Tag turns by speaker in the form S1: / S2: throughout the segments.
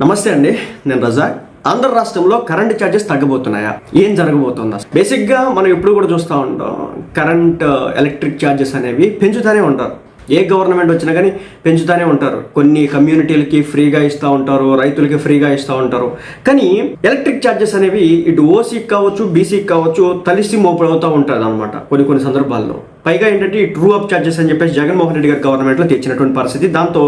S1: నమస్తే అండి నేను రజా. ఆంధ్ర రాష్ట్రంలో కరెంట్ ఛార్జెస్ తగ్గబోతున్నాయా? ఏం జరగబోతుందా? బేసిక్గా మనం ఎప్పుడు కూడా చూస్తూ ఉంటాం కరెంట్ ఎలక్ట్రిక్ ఛార్జెస్ అనేవి పెంచుతూనే ఉంటారు. ఏ గవర్నమెంట్ వచ్చినా కానీ పెంచుతూనే ఉంటారు. కొన్ని కమ్యూనిటీలకి ఫ్రీగా ఇస్తూ ఉంటారు రైతులకి ఫ్రీగా ఇస్తూ ఉంటారు. కానీ ఎలక్ట్రిక్ ఛార్జెస్ అనేవి ఇటు ఓసీకి కావచ్చు బీసీకి కావచ్చు తలిసి మోపడవుతూ ఉంటుంది అనమాట కొన్ని కొన్ని సందర్భాల్లో. పైగా ఏంటంటే ఈ ట్రూ అప్ ఛార్జెస్ అని చెప్పేసి జగన్మోహన్ రెడ్డి గారి గవర్నమెంట్లో తెచ్చినటువంటి పరిస్థితి. దాంతో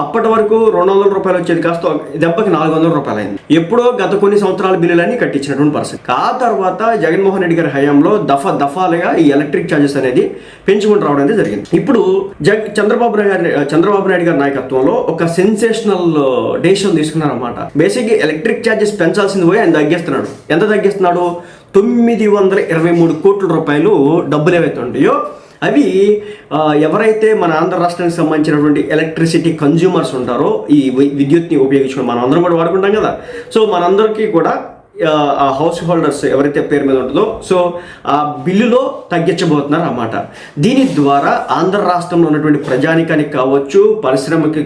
S1: అప్పటి వరకు రెండు వందల రూపాయలు వచ్చేది కాస్త దెబ్బకి నాలుగు వందల రూపాయలు అయింది ఎప్పుడో గత కొన్ని సంవత్సరాల బిల్లులన్నీ కట్టించినటువంటి పరిస్థితి. ఆ తర్వాత జగన్మోహన్ రెడ్డి గారి హయాంలో దఫా దఫాలుగా ఈ ఎలక్ట్రిక్ ఛార్జెస్ అనేది పెంచుకుంటూ రావడం అనేది జరిగింది. ఇప్పుడు జగ్ చంద్రబాబు నాయుడు గారి చంద్రబాబు నాయుడు గారి నాయకత్వంలో ఒక సెన్సేషనల్ డెసిషన్ uh, తీసుకున్నారన్నమాట. బేసిక్ ఎలక్ట్రిక్ ఛార్జెస్ పెంచాల్సింది పోయి ఆయన తగ్గిస్తున్నాడు. ఎంత తగ్గిస్తున్నాడు? తొమ్మిది వందల ఇరవై మూడు కోట్ల రూపాయలు డబ్బులు ఏవైతే ఉంటాయో అవి ఎవరైతే మన ఆంధ్ర రాష్ట్రానికి సంబంధించినటువంటి ఎలక్ట్రిసిటీ కన్జ్యూమర్స్ ఉంటారో ఈ విద్యుత్ని ఉపయోగించుకుని మనం అందరం కూడా వాడుకుంటాం కదా. సో మనందరికీ కూడా ఆ, హౌస్ హోల్డర్స్ ఎవరైతే పేరు మీద ఉంటుందో సో ఆ బిల్లులో తగ్గించబోతున్నారు అన్నమాట. దీని ద్వారా ఆంధ్ర రాష్ట్రంలో ఉన్నటువంటి ప్రజానికానికి కావచ్చు పరిశ్రమకి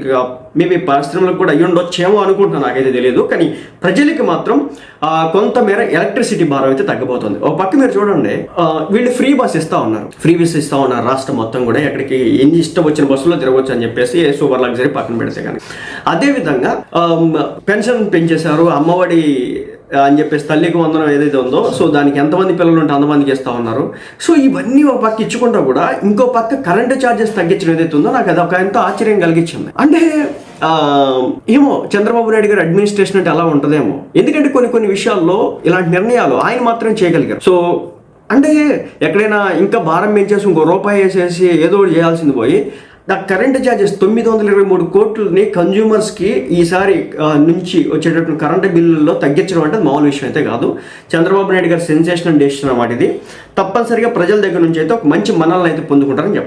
S1: మేబీ పరిశ్రమలకు కూడా అయ్యి ఉండొచ్చేమో అనుకుంటున్నా నాకైతే తెలియదు. కానీ ప్రజలకి మాత్రం కొంతమేర ఎలక్ట్రిసిటీ భారం అయితే తగ్గిపోతుంది. ఒక పక్క మీరు చూడండి వీళ్ళు ఫ్రీ బస్ ఇస్తా ఉన్నారు. ఫ్రీ బస్ ఇస్తా ఉన్నారు. రాష్ట్రం మొత్తం కూడా ఎక్కడికి ఎన్ని ఇష్టం వచ్చిన బస్సులో తిరగవచ్చు అని చెప్పేసి సూపర్ లగ్జరీ పక్కన పెడితే కానీ అదేవిధంగా పెన్షన్ పెంచేశారు. అమ్మఒడి అని చెప్పేసి తల్లికి వందనం ఏదైతే ఉందో సో దానికి ఎంతమంది పిల్లలు ఉంటే అంతమందికి ఇస్తా ఉన్నారు. సో ఇవన్నీ ఒక పక్క ఇచ్చుకుంటా కూడా ఇంకో పక్క కరెంట్ ఛార్జెస్ తగ్గించడం ఏదైతే ఉందో నాకు అది ఒక ఎంతో ఆశ్చర్యం కలిగించింది. అంటే ఏమో చంద్రబాబు నాయుడు గారి అడ్మినిస్ట్రేషన్ అంటే అలా ఉంటుందేమో. ఎందుకంటే కొన్ని కొన్ని విషయాల్లో ఇలాంటి నిర్ణయాలు ఆయన మాత్రం చేయగలిగారు. సో అంటే ఎక్కడైనా ఇంకా భారం పెంచేసి ఇంకో రూపాయి వేసేసి ఏదో ఒకటి చేయాల్సింది పోయి నా కరెంట్ ఛార్జెస్ తొమ్మిది వందల ఇరవై మూడు కోట్లని కన్జ్యూమర్స్కి ఈసారి నుంచి వచ్చేటటువంటి కరెంట్ బిల్లుల్లో తగ్గించడం అంటే మామూలు విషయం అయితే కాదు. చంద్రబాబు నాయుడు గారి సెన్సేషనల్ డెసిషన్ అన్నమాట ఇది. తప్పనిసరిగా ప్రజల దగ్గర నుంచి అయితే ఒక మంచి మనల్ని అయితే పొందుకుంటారని చెప్పారు